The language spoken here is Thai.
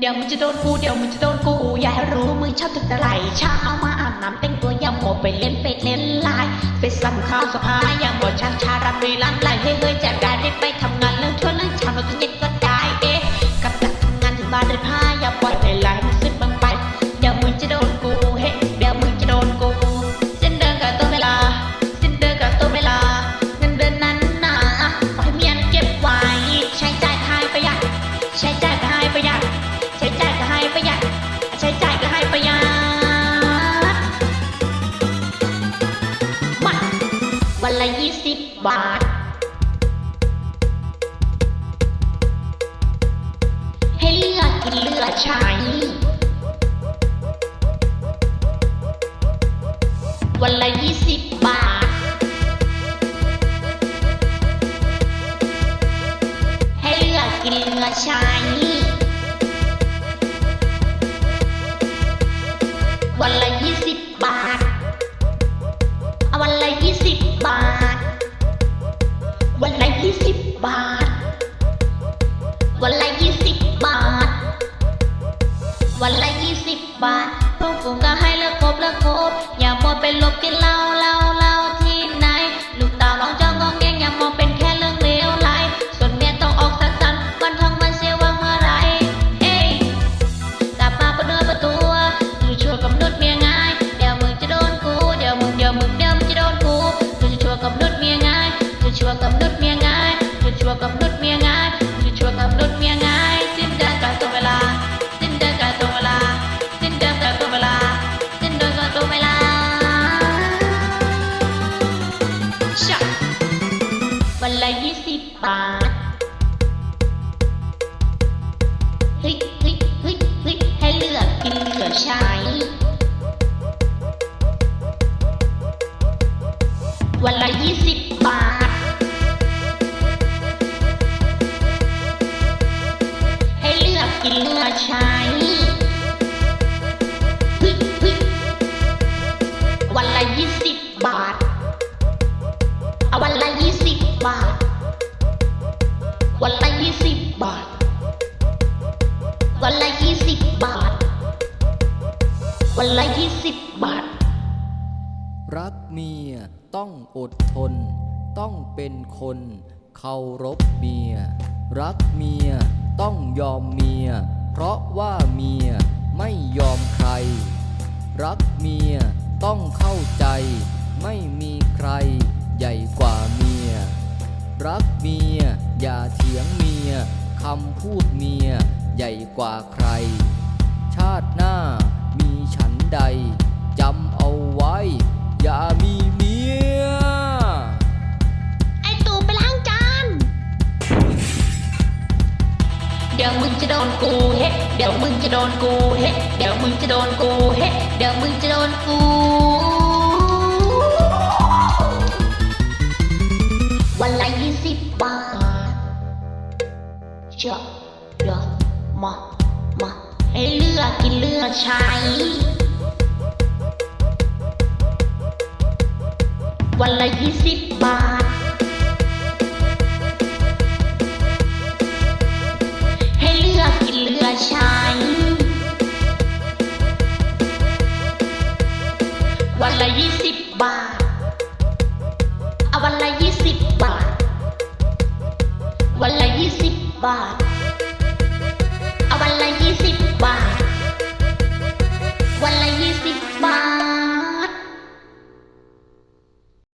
เดี๋ยวมึงจะโดนกูเดี๋ยวมึงจะโดนกูอย่าให้รู้มึงชอบถึงตะไหลเช้าเอามาอาบน้ำแต่งตัวอย่าโมดไปเล่นเป็ดเล่นไลน์ไปสั่งข้าวสภายอย่าหมดชักชารำรีล้ำไหลเฮ้ยเฮ้ยแจกได้ได้ไปทำงานเล วันละยี่สิบบาท ให้เลือกกินเลือกใช้วันละยี่สิบบาท ให้เลือกกินเลือกใช้ ยี่สิบบาท วันละยี่สิบบาท วันละยี่สิบบาทพวกฝูงก็ให้เลิกคบเลิกคบอย่ามัวไปลบกินเหล้า กับนุษย์เมียง่ายอยู่ชั่วกับนุษย์เมียง่ายสิ้นเดือนกับตัวเวลาสิ้นเดือนกับตัวเวลาสิ้นเดือนกับตัวเวลาสิ้นเดือนกับตัวเวลาชะวันละยี่สิบบาทเฮ้ยเฮ้ยเฮ้ยเฮ้ยให้เลือกกินเลือกใช้วันละยี่สิบ วันละยี่สิบบาท วันละยี่สิบบาท วันละยี่สิบบาท รักเมียต้องอดทน ต้องเป็นคนเคารพเมีย รักเมียต้องยอมเมีย เพราะว่าเมียไม่ยอมใคร รักเมียต้องเข้าใจ ไม่มีใครใหญ่กว่าเมีย รักเมีย อย่าเถียงเมีย คำพูดเมีย ใหญ่กว่าใคร ชาติหน้ามีฉันใด จำเอาไว้ อย่ามีเมีย ไอตู่ไปล้างจาน เดี๋ยวมึงจะโดนกูเฮ้ เดี๋ยวมึงจะโดนกูเฮ้ เดี๋ยวมึงจะโดนกูเฮ้ เดี๋ยวมึงจะโดนกู มอมอให้เลือกกินเลือกใช้ วันละยี่สิบบาท ให้เลือกกินเลือกใช้ วันละยี่สิบบาท เอาวันละยี่สิบบาท วันละยี่สิบบาท